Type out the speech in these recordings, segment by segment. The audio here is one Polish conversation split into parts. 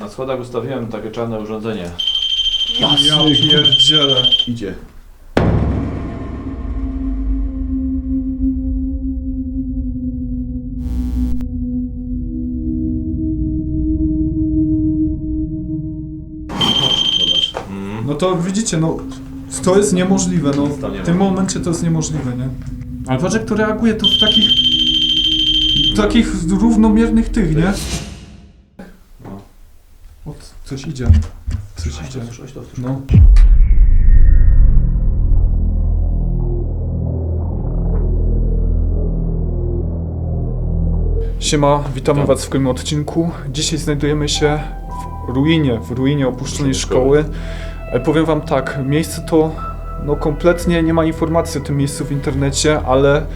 Na schodach ustawiłem takie czarne urządzenie. Ja pierdzielę. Idzie. Zobacz. No to widzicie, no to jest niemożliwe, no w tym momencie to jest niemożliwe, nie? Ale patrz jak to reaguje, to w takich takich równomiernych tych, nie? Coś idzie. Coś idzie. No. Siema, witamy Witam. Was w kolejnym odcinku. Dzisiaj znajdujemy się w ruinie, w ruinie opuszczonej szkoły. E, Powiem Wam tak, miejsce to no kompletnie nie ma informacji o tym miejscu w internecie, ale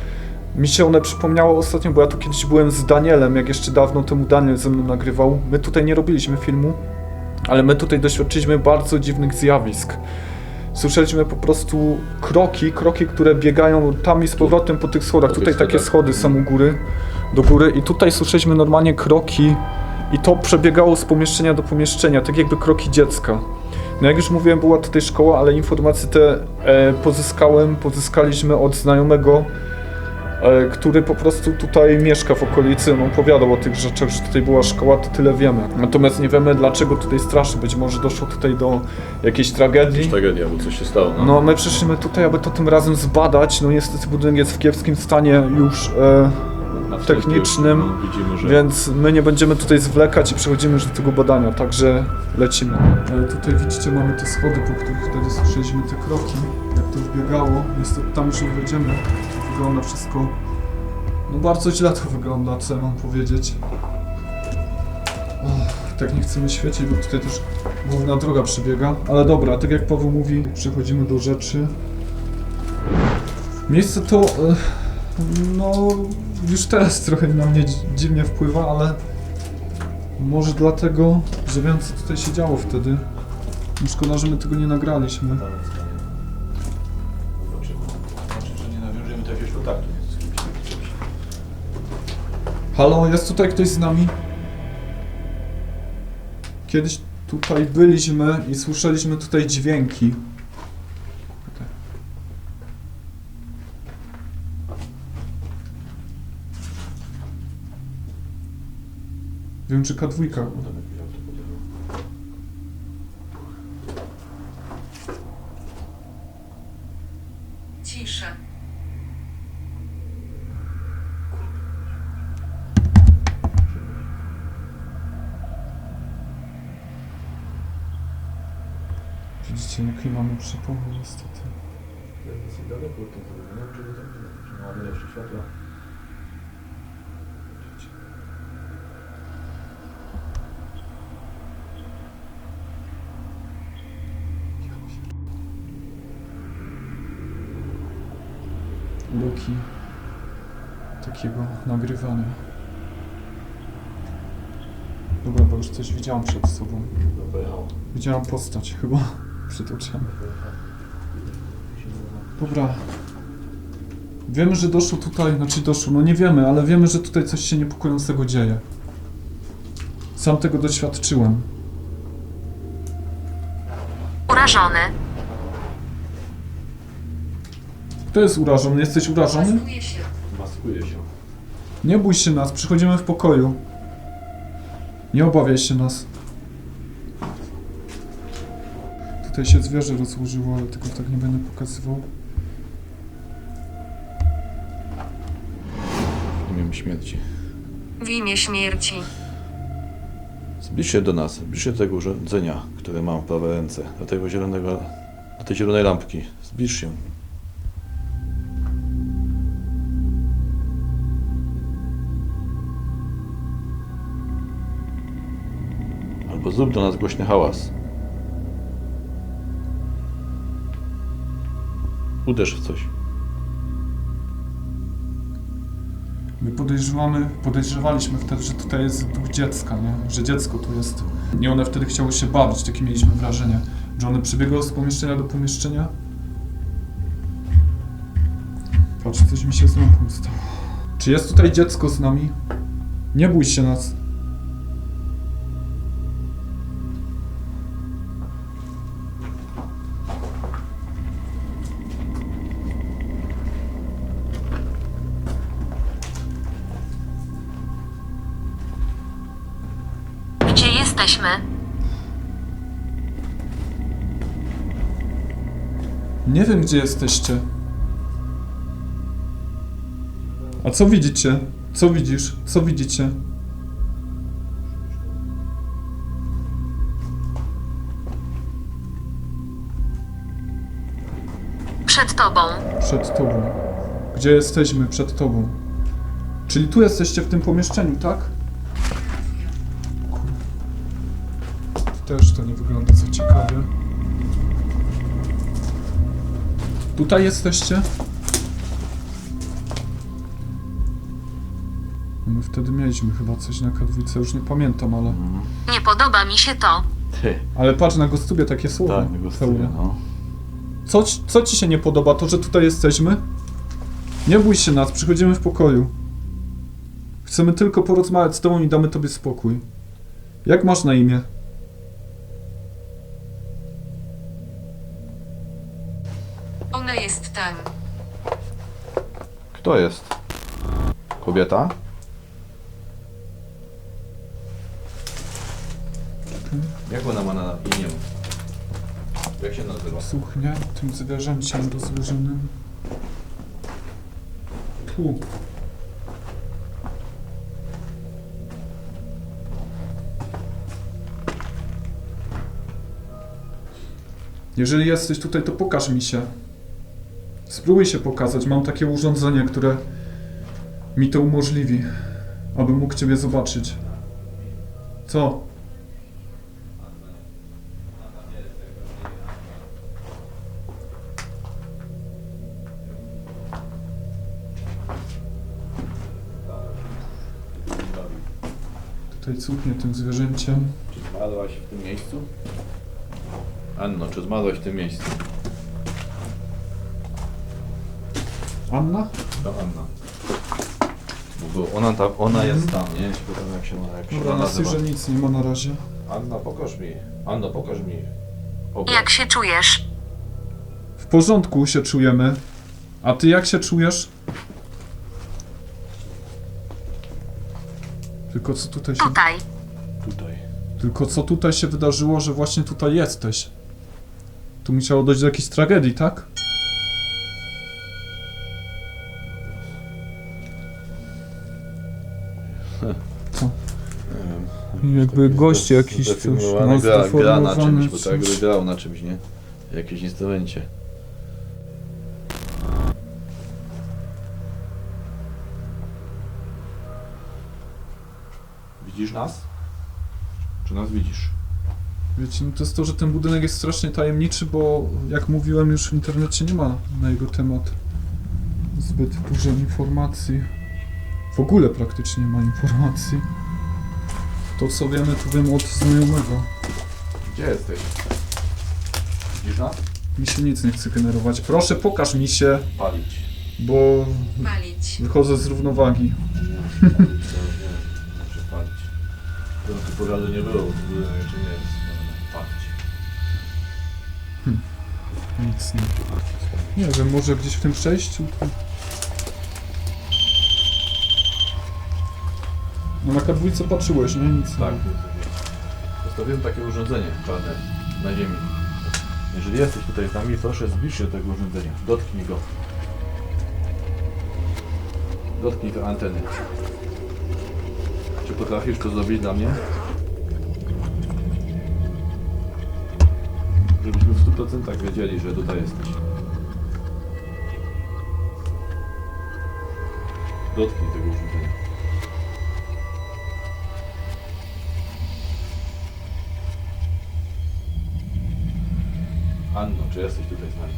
mi się one przypomniało ostatnio, bo ja tu kiedyś byłem z Danielem, jak jeszcze dawno temu Daniel ze mną nagrywał. My tutaj nie robiliśmy filmu, ale my tutaj doświadczyliśmy bardzo dziwnych zjawisk. Słyszeliśmy po prostu kroki, kroki, które biegają tam i z powrotem po tych schodach. Po tych Tutaj takie schody są u góry, do góry i tutaj słyszeliśmy normalnie kroki i to przebiegało z pomieszczenia do pomieszczenia, tak jakby kroki dziecka. No jak już mówiłem, była tutaj szkoła, ale informacje te e, pozyskałem, pozyskaliśmy od znajomego, który po prostu tutaj mieszka w okolicy, on opowiadał o tych rzeczach, że tutaj była szkoła, to tyle wiemy. Natomiast nie wiemy dlaczego tutaj straszy, być może doszło tutaj do jakiejś tragedii. Tragedia, bo coś się stało. No. No my przyszliśmy tutaj, aby to tym razem zbadać, no niestety budynek jest w kiepskim stanie już, e, technicznym, już, no, widzimy, że więc my nie będziemy tutaj zwlekać i przechodzimy już do tego badania, także lecimy. E, tutaj widzicie mamy te schody, po których wtedy słyszeliśmy te kroki, jak to wbiegało, niestety tam już nie wejdziemy, wygląda wszystko, no bardzo źle to wygląda, co ja mam powiedzieć. Tak nie chcemy świecić, bo tutaj też główna droga przebiega, ale dobra, tak jak Paweł mówi, przechodzimy do rzeczy. Miejsce to, no już teraz trochę na mnie dzi- dziwnie wpływa, ale może dlatego, że wiem co tutaj się działo wtedy. Szkoda, że my tego nie nagraliśmy. Halo, jest tutaj ktoś z nami? Kiedyś tutaj byliśmy i słyszeliśmy tutaj dźwięki. Wiem, czy K2. No, tam jakiś auto podjechał. Cisza. Jaki mamy przypomnę niestety. To jest dosyć daleko od tego, nie wiem, czy to tam czy mamy jeszcze światła. luki takiego nagrywania. Dobra, bo już coś widziałam przed sobą. No. Widziałam postać chyba przed oczami. Dobra. Wiemy, że doszło tutaj, znaczy doszło, no nie wiemy, ale wiemy, że tutaj coś się niepokojącego dzieje. Sam tego doświadczyłem. Urażony. Kto jest urażony? Jesteś urażony? Maskuje się. Maskuje się. Nie bój się nas, przychodzimy w pokoju. Nie obawiaj się nas. Tutaj się zwierzę rozłożyło, ale tego tak nie będę pokazywał. W imię śmierci. W imię śmierci. Zbliż się do nas, zbliż się do tego urządzenia, które mam w prawej ręce, do tego zielonego, do tej zielonej lampki. Zbliż się. Albo zrób do nas głośny hałas. Uderz w coś. My podejrzewamy, podejrzewaliśmy wtedy, że tutaj jest duch dziecka, nie? Że dziecko tu jest. I one wtedy chciały się bawić, takie mieliśmy wrażenie. Że one przebiegały z pomieszczenia do pomieszczenia. Patrz, coś mi się z lampą stało. Czy jest tutaj dziecko z nami? Nie bój się nas. Jesteśmy? Nie wiem, gdzie jesteście. A co widzicie? Co widzisz? Co widzicie? Przed tobą. Przed tobą. Gdzie jesteśmy? Przed tobą. Czyli tu jesteście w tym pomieszczeniu, tak? Też to nie wygląda za ciekawie. Tutaj jesteście? No My wtedy mieliśmy chyba coś na kadwicy, już nie pamiętam, ale... Nie podoba mi się to. Ty. Ale patrz, na Gostubie takie słowa. Tak, tego pełne. studia, no. Co, ci- co ci się nie podoba? To, że tutaj jesteśmy? Nie bój się nas, przychodzimy w pokoju. Chcemy tylko porozmawiać z tobą i damy tobie spokój. Jak masz na imię? Kto jest? Kobieta? Jak ona ma na imię? Jak się nazywa? Słuchnie, tym zwierzęciem rozłożonym. Tu. Jeżeli jesteś tutaj, to pokaż mi się. Spróbuj się pokazać. Mam takie urządzenie, które mi to umożliwi, abym mógł Ciebie zobaczyć. Co? Tutaj cuchnie tym zwierzęciem. Czy zmarłaś w tym miejscu? Anno, czy zmarłaś w tym miejscu? Anna? To Anna. Bo ona, ta, ona jest tam, nie? Ja się pytam jak się, ona- jak się Dobra, ona na nazywa. Nic nie ma na razie. Anna, pokaż mi. Anno, pokaż mi. obraz. Jak się czujesz? W porządku się czujemy. A ty jak się czujesz? Tylko co tutaj się... Tutaj. Tutaj. Tylko co tutaj się wydarzyło, że właśnie tutaj jesteś? Tu musiało dojść do jakiejś tragedii, tak? Jakby gość jakiś coś, no, gra, gra na zdeformowany czymś, bo tak jakby grał na czymś, nie? W jakimś instrumencie. Widzisz nas? Czy nas widzisz? Wiecie, no to jest to, że ten budynek jest strasznie tajemniczy, bo jak mówiłem już w internecie nie ma na jego temat zbyt dużo informacji. W ogóle praktycznie nie ma informacji. To co wiemy, to wiem od znajomego. Gdzie jesteś? Widzisz nas? Mi się nic nie chce generować. Proszę pokaż mi się, Palić. bo Palić. wychodzę z równowagi. Palić, to nie. Muszę palić. To tu pożaru nie było, bo tu jeszcze nie jest. Palić. Nic nie. Nie wiem, może gdzieś w tym przejściu? No na kadwójce patrzyłeś, nie? Nic. Tak. Postawiłem takie urządzenie czarne na ziemi. Jeżeli jesteś tutaj z nami, proszę zbliż się do tego urządzenia. Dotknij go. Dotknij te anteny. Czy potrafisz to zrobić dla mnie? Żebyśmy w 100% wiedzieli, że tutaj jesteś. Dotknij tego urządzenia. Czy jesteś tutaj z nami?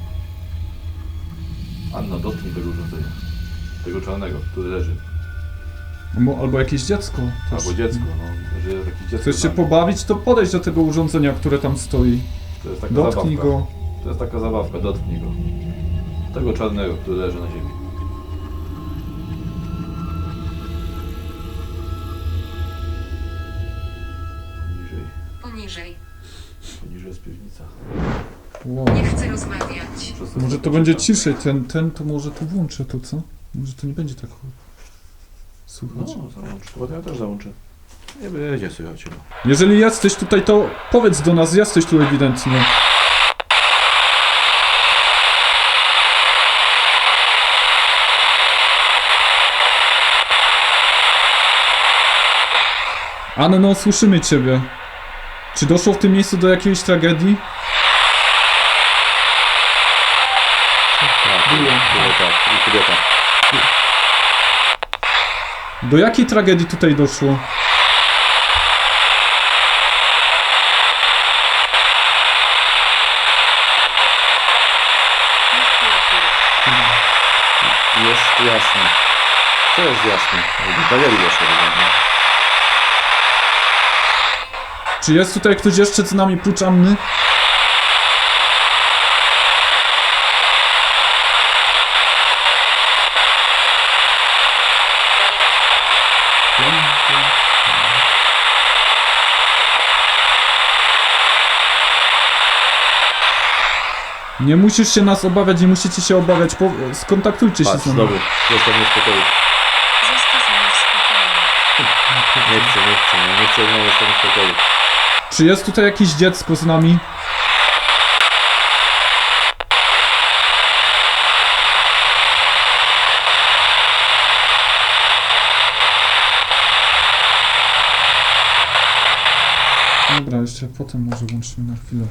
Anno, dotknij tego urządzenia. Tego czarnego, który leży. Albo, albo jakieś dziecko. też. Albo dziecko, no. Jakieś dziecko Chcesz się pobawić, to podejdź do tego urządzenia, które tam stoi. To jest taka Dotknij zabawka. go. To jest taka zabawka, dotknij go. Tego czarnego, który leży na ziemi. Poniżej, Poniżej. jest piwnica. Wow. Nie chcę rozmawiać. To Może to będzie ciszej, ten, ten to może tu włączę to, co? Może to nie będzie tak No, słuchać. załącz. To ja też załączę. Nie będzie słychać chyba. Jeżeli jesteś tutaj, to powiedz do nas, jesteś tu ewidentnie. Anno, słyszymy ciebie. Czy doszło w tym miejscu do jakiejś tragedii? Tak, było, tak. I kobieta. Do jakiej tragedii tutaj doszło? Jest jasne. Co jest jasne? Do tragedii doszło. no. Czy jest tutaj ktoś jeszcze z nami prócz Anny? Nie musisz się nas obawiać, nie musicie się obawiać, po... skontaktujcie się Patrz, z nami. znowu. Jestem niespokojny. Zostawiam spokojnie. Nie chcę, nie chcę, nie, chcę, nie jestem niespokojny. Czy jest tutaj jakieś dziecko z nami? Dobra, jeszcze potem może włączymy na chwilę.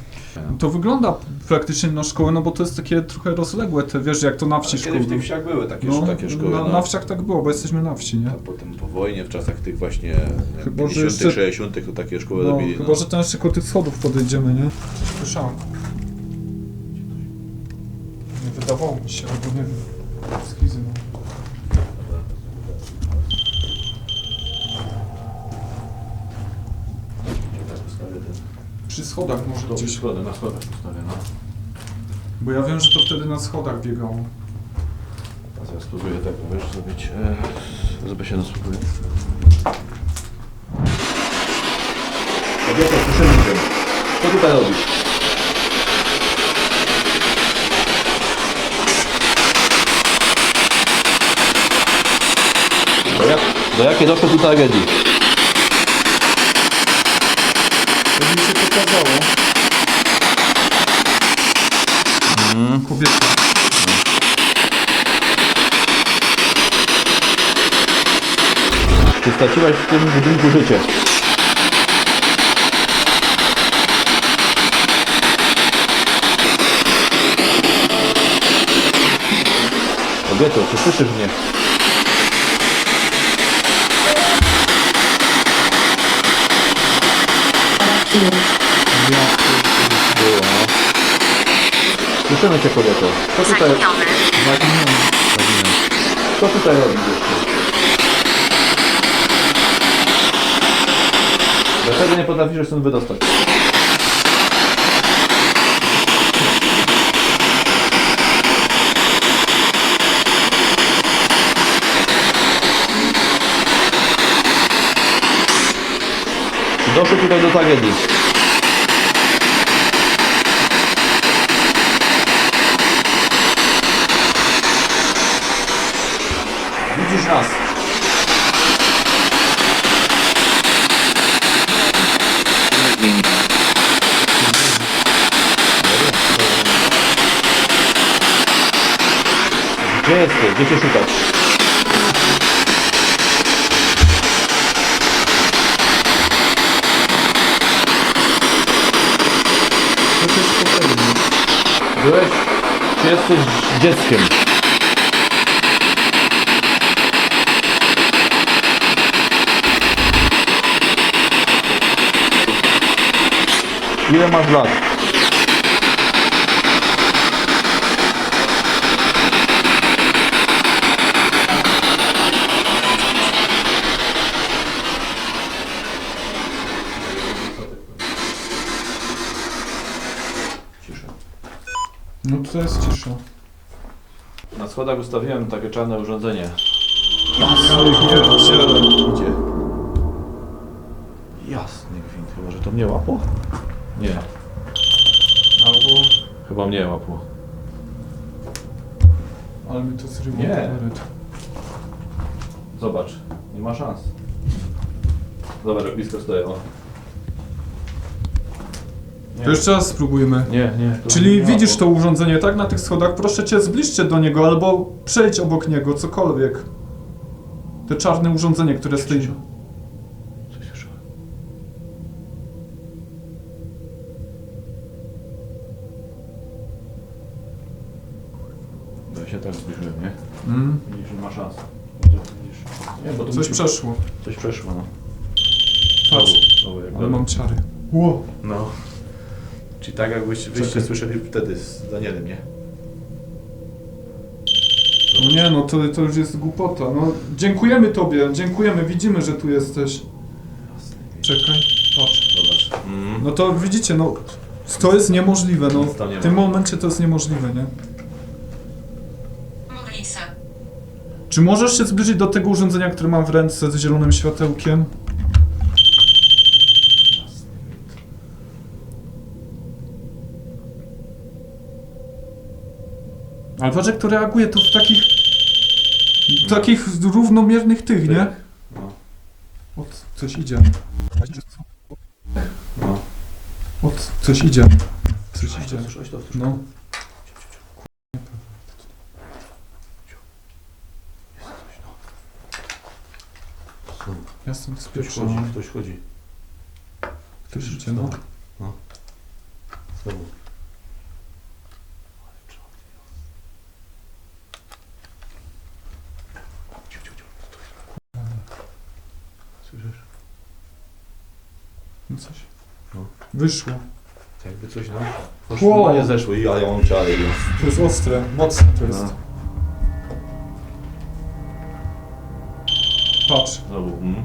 To wygląda praktycznie na szkołę, no bo to jest takie trochę rozległe, te wiesz, jak to na wsi Kiedy szkoły. w tych wsiach były takie, No, takie szkoły. na, no. na wsiach tak było, bo jesteśmy na wsi, nie? A potem po wojnie, w czasach tych właśnie Chyba, że 50 jeszcze- 60 to takie szkoły No, robili. chyba, że tam jeszcze koło tych schodów podejdziemy, nie? Słyszałem. Nie wydawało mi się, albo nie wiem. Skizy, no. Schodach może Gdzieś gdzieś. schody, na schodach postawię, no. Bo ja wiem, że to wtedy na schodach biegało. A zaraz spróbuję tak, wiesz, zrobić, e, żeby się nasłuchuje. Kobieta, słyszymy cię. Co tutaj robisz? Do, jak, do jakiej doszło tu tragedii? Pokazało. Kobieta. Czy straciłaś w tym budynku życie? Kobieto, czy słyszysz mnie? Słyszymy cię kobieto. Co tutaj, Zaginiony. co tutaj robisz jeszcze? Dlaczego nie potrafisz się stąd wydostać? Doszło tutaj do tragedii. Widzisz nas. Gdzie jesteś? Gdzie cię szukać? Byłeś? Czy jesteś dzieckiem? Ile masz lat? Cisza. No to jest cisza. Na schodach ustawiłem takie czarne urządzenie. Jasny gwint, chyba że to mnie łapło? Nie, Albo... chyba mnie łapło. Ale mi to zrywa Nie. Zobacz, nie ma szans. Zobacz, jak blisko stoję, o. Nie. To jeszcze raz spróbujmy. Nie, nie. Czyli nie widzisz to urządzenie, tak? Na tych schodach. Proszę cię, zbliż się do niego albo przejdź obok niego, cokolwiek. Te czarne urządzenie, które stoi. Przeszło. Coś przeszło, no. Patrz, Znowu, ale mam ciary. Ło. No. Czyli tak jakbyście wyście Czekaj. słyszeli wtedy z Danielem, nie? No nie, no to, to już jest głupota. No, dziękujemy tobie, dziękujemy, widzimy, że tu jesteś. Czekaj, patrz. Zobacz. Mm. No to widzicie, no to jest niemożliwe, no w tym momencie to jest niemożliwe, nie? Czy możesz się zbliżyć do tego urządzenia, które mam w ręce z zielonym światełkiem? Ale patrz jak to reaguje, to w takich... W takich równomiernych tych, nie? No. O, coś idzie. No. Coś idzie. Coś idzie. to, No. Ja stąd Ktoś chodzi, ktoś chodzi. Ktoś idzie, no. Znowu. Słyszysz? no coś. No. Wyszło. Jakby coś na... Wow. Poszło, zeszło i ja, ciary. no. To jest ostre, mocne to jest. No. Patrz. Znowu. Mm.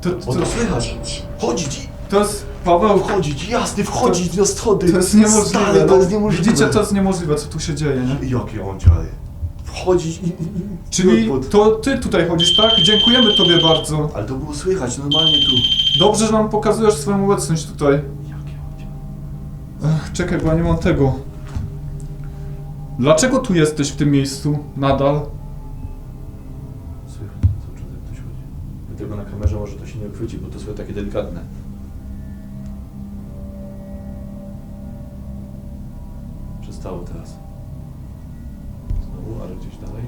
To, Bo to, to słychać. To jest, Paweł, wchodzić, jasny, wchodzić na schody. to jest niemożliwe. Stary, no. to jest niemożliwe. Widzicie, to jest niemożliwe, co tu się dzieje, nie? Jakie ja mam ciary. Wchodzić i... i, i Czyli pod- to ty tutaj chodzisz, tak? Dziękujemy tobie bardzo. Ale to było słychać normalnie tu. Dobrze, że nam pokazujesz swoją obecność tutaj. Jakie ciary. Ech, czekaj, bo ja nie mam tego. Dlaczego tu jesteś w tym miejscu nadal? Chwyci, bo to są takie delikatne. Przestało teraz. Znowu, ale gdzieś dalej.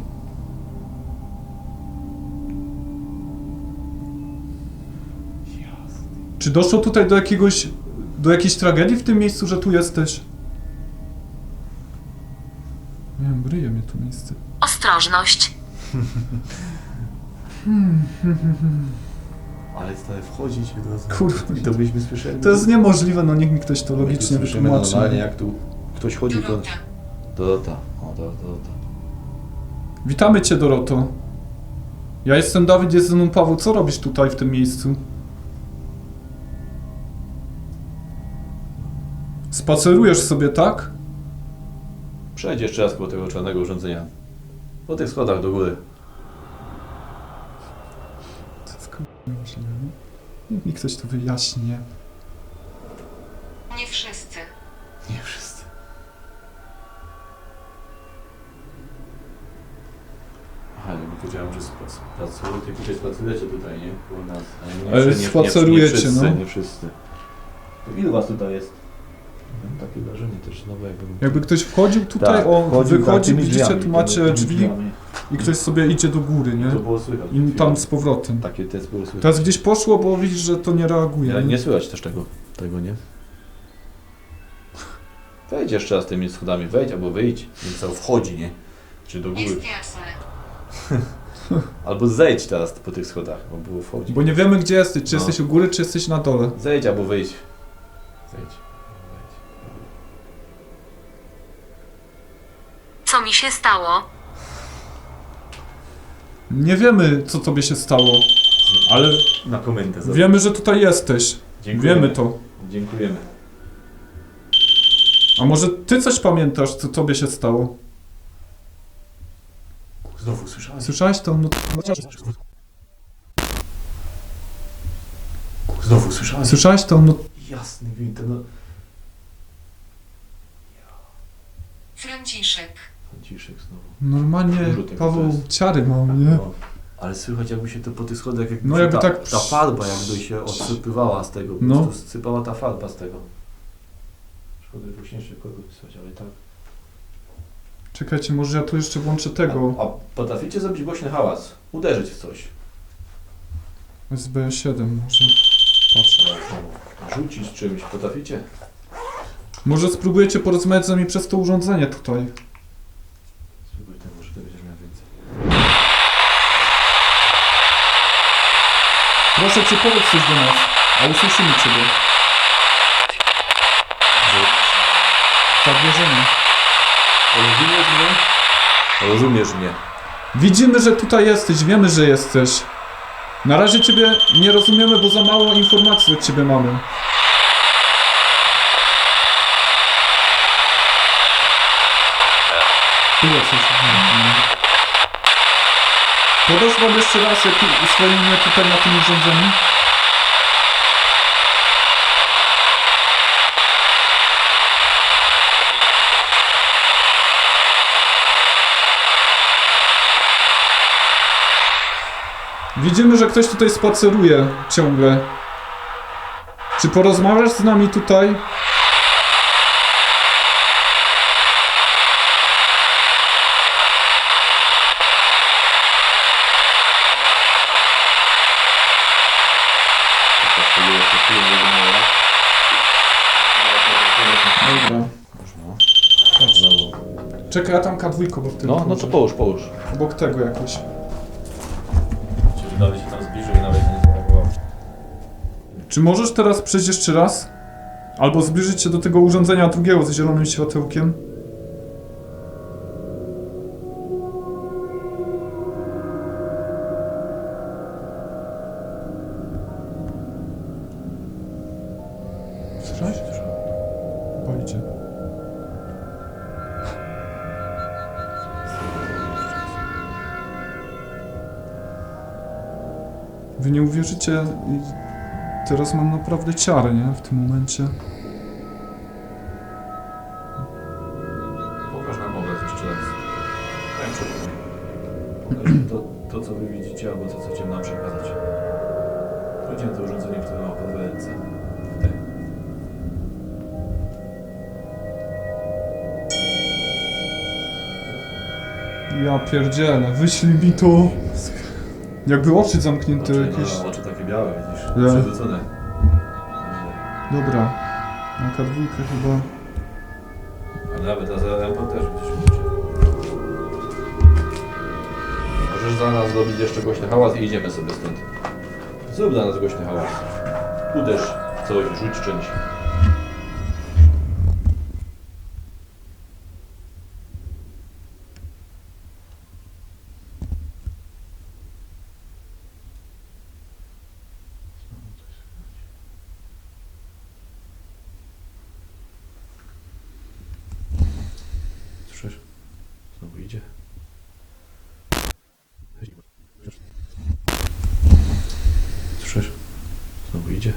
Jasne. Czy doszło tutaj do jakiegoś, do jakiejś tragedii w tym miejscu, że tu jesteś? Nie wiem, bryje mnie to miejsce. Ostrożność. Ale stary, wchodzić od razu. Kurwa. I to byśmy słyszeli. To jest niemożliwe, no niech mi ktoś to My tu logicznie słyszymy normalnie, jak tu ktoś chodzi, to... Dorota. Dorota. O, Dorota, Dorota. Witamy cię, Doroto. Ja jestem Dawid, jest ze mną Paweł. Co robisz tutaj w tym miejscu? Spacerujesz sobie, tak? Przejdź jeszcze raz koło tego czarnego urządzenia. Po tych schodach do góry. To jest kurwa niemożliwe, nie? Niech mi ktoś to wyjaśni. nie? Nie wszyscy. Nie wszyscy. Aha, bym powiedziałem, że spac- pracujecie, tutaj spacerujecie tutaj, nie? Koło nas. A nie, Ale nie, nie, spacerujecie, nie wszyscy, no. nie wszyscy. To ilu was tutaj jest? Mam takie wrażenie też nowe, jakby... Jakby ktoś wchodził tutaj, Tak, wchodził wychodzi, takimi widzicie, drzwiami, tu macie tymi drzwi drzwiami. I ktoś sobie idzie do góry, nie? To było słychać. I tam z powrotem. Takie te było słychać. Teraz gdzieś poszło, bo widzisz, że to nie reaguje. Nie, nie słychać też tego, tego, nie? Wejdź jeszcze raz tymi schodami, wejdź albo wyjdź. Więc co, wchodzi, nie? Czy do góry. Jest jasne. Albo zejdź teraz po tych schodach, bo było wchodzi. Bo nie wiemy, gdzie jesteś. Czy No. jesteś u góry, czy jesteś na dole. Zejdź albo wyjdź. Zejdź. Co mi się stało? Nie wiemy, co tobie się stało, ale Na komendę za wiemy, że tutaj jesteś. Dziękujemy. Wiemy to. Dziękujemy. A może ty coś pamiętasz, co tobie się stało? Znowu słyszałeś? Słyszałeś to? No, Znowu słyszałeś? słyszałeś to? No, Jasny gwint, no. Franciszek. Ciszek znowu. normalnie Paweł ciary mam, nie? No. Ale słychać jakby się to po tych schodach, jakby, No jakby ta, tak- ta farba jakby się odsypywała z tego, po No. prostu sypała ta farba z tego. Szkoda, że głośniejszy kogo wysłać, ale tak. Czekajcie, może ja tu jeszcze włączę tego. A, a potraficie zrobić głośny hałas? Uderzyć w coś. SB7 może. Patrz. Rzucić czymś, potraficie? Może spróbujecie porozmawiać z nami przez to urządzenie tutaj. Spróbuj ten, może ty będziesz miał więcej. Proszę cię, powiedz coś do nas, a usłyszymy ciebie. Tak, wierzymy. Rozumiesz mnie? Rozumiesz mnie. Widzimy, że tutaj jesteś, wiemy, że jesteś. Na razie ciebie nie rozumiemy, bo za mało informacji od ciebie mamy. Było coś. Podasz wam jeszcze raz swoje imię tutaj na tym urządzeniu? Widzimy, że ktoś tutaj spaceruje ciągle. Czy porozmawiasz z nami tutaj? Dobra. Czekaj, ja tam K2 obok tego. No, no to połóż, połóż. Obok tego jakoś. Czyli Dawid się tam zbliżył i nawet nie zareagował. Czy możesz teraz przejść jeszcze raz? Albo zbliżyć się do tego urządzenia drugiego z zielonym światełkiem? Teraz mam naprawdę ciarę, nie? W tym momencie. Pokaż nam obraz jeszcze raz. Pokaż to, to, co wy widzicie, albo to, co chciałem nam przekazać. Pójdziemy to urządzenie, które ma pod ręce. Tutaj. Ja pierdzielę, wyślij mi to. Jakby oczy zamknięte Oczy, jakieś. no, oczy takie białe, widzisz? Ja. Przewrócone. Dobra. Na K2 chyba. A nawet na zarębą też widzisz. Możesz za nas zrobić jeszcze głośny hałas i idziemy sobie stąd. Zrób dla nas głośny hałas. Uderz w coś, rzuć czymś. Słyszysz? Znowu idzie. Słyszysz? Znowu idzie.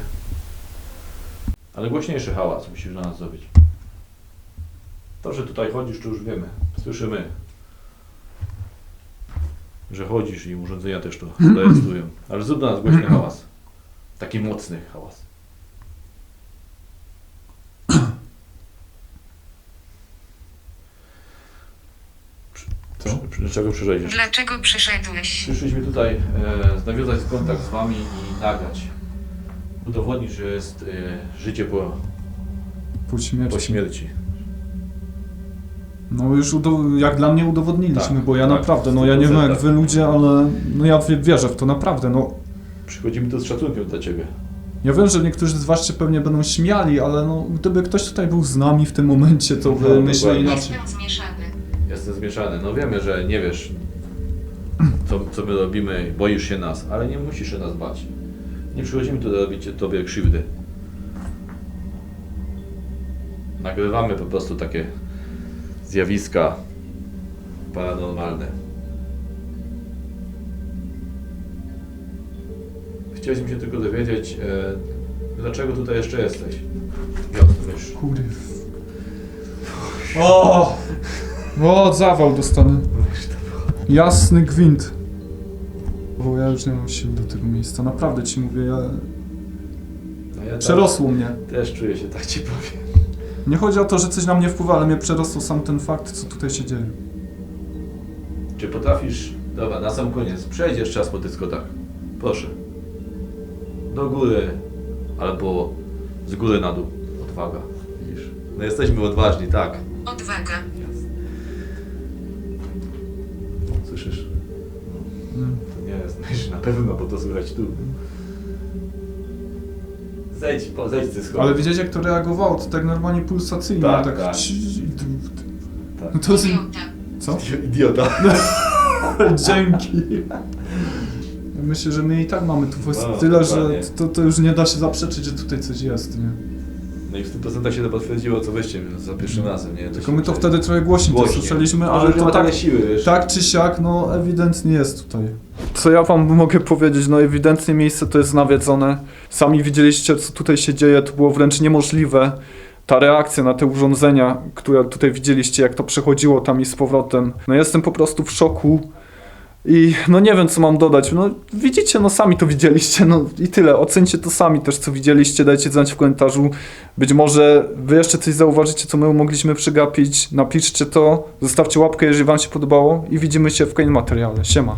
Ale głośniejszy hałas musisz na nas zrobić. To, że tutaj chodzisz, to już wiemy. Słyszymy. Że chodzisz i urządzenia też to rejestrują. Ale zrób dla nas głośny hałas. Taki mocny hałas. Dlaczego przyszedłeś? Dlaczego przyszedłeś? Przyszliśmy tutaj e, nawiązać kontakt z Wami i nagrać. Udowodnić, że jest e, życie po, Po śmierci. po śmierci. No już udo- jak dla mnie udowodniliśmy, Tak, bo ja tak, naprawdę, no ja nie wiem jak 100%. wy ludzie, ale no ja wie- wierzę w to naprawdę, no. Przychodzimy tu z szacunkiem dla Ciebie. Ja wiem, że niektórzy z was się pewnie będą śmiali, ale no gdyby ktoś tutaj był z nami w tym momencie, to by No, myśleli dokładnie. inaczej. Jestem zmieszany. Jestem zmieszany. No wiemy, że nie wiesz, co, co my robimy, boisz się nas, ale nie musisz się nas bać. Nie przychodzimy tu robić Tobie krzywdy. Nagrywamy po prostu takie zjawiska paranormalne. Chcieliśmy się tylko dowiedzieć, e, dlaczego tutaj jeszcze jesteś. Kurw. O! O, zawał dostanę. Jasny gwint. Bo ja już nie mam sił do tego miejsca. Naprawdę ci mówię, ja... No ja tak przerosło mnie. Też czuję się, tak ci powiem. Nie chodzi o to, że coś na mnie wpływa, ale mnie przerosło sam ten fakt, co tutaj się dzieje. Czy potrafisz... Dobra, na sam koniec. Przejdź jeszcze raz po tych schodach. Proszę. Do góry. Albo z góry na dół. Odwaga. Widzisz? No jesteśmy odważni, tak. Odwaga. Jasne. Słyszysz? Mm. To nie jest myśl na pewno, bo to słychać tu. Zejdź, po, zejdź ze schodów. Ale widziałeś jak to reagowało? To tak normalnie pulsacyjnie. Tak, tak. tak. ci- i tu- Tak. No to jest... Idiota. Co? Idiota. Dzięki. Myślę, że my i tak mamy tu No, tyle, że to, to już nie da się zaprzeczyć, że tutaj coś jest, nie? No i w 100% się to potwierdziło, co wyście za pierwszym razem, nie? Tylko my to wtedy trochę głośniej, to Głośniej. słyszeliśmy, Może ale nie to ma tak, tyle siły, wiesz. tak czy siak, no ewidentnie jest tutaj. Co ja wam mogę powiedzieć, no ewidentnie miejsce to jest nawiedzone. Sami widzieliście, co tutaj się dzieje, to było wręcz niemożliwe. Ta reakcja na te urządzenia, które tutaj widzieliście, jak to przechodziło tam i z powrotem. No jestem po prostu w szoku. I no nie wiem, co mam dodać. No widzicie, no sami to widzieliście, no i tyle. Ocencie to sami też, co widzieliście, dajcie znać w komentarzu. Być może wy jeszcze coś zauważycie, co my mogliśmy przegapić. Napiszcie to, zostawcie łapkę, jeżeli wam się podobało i widzimy się w kolejnym materiale. Siema.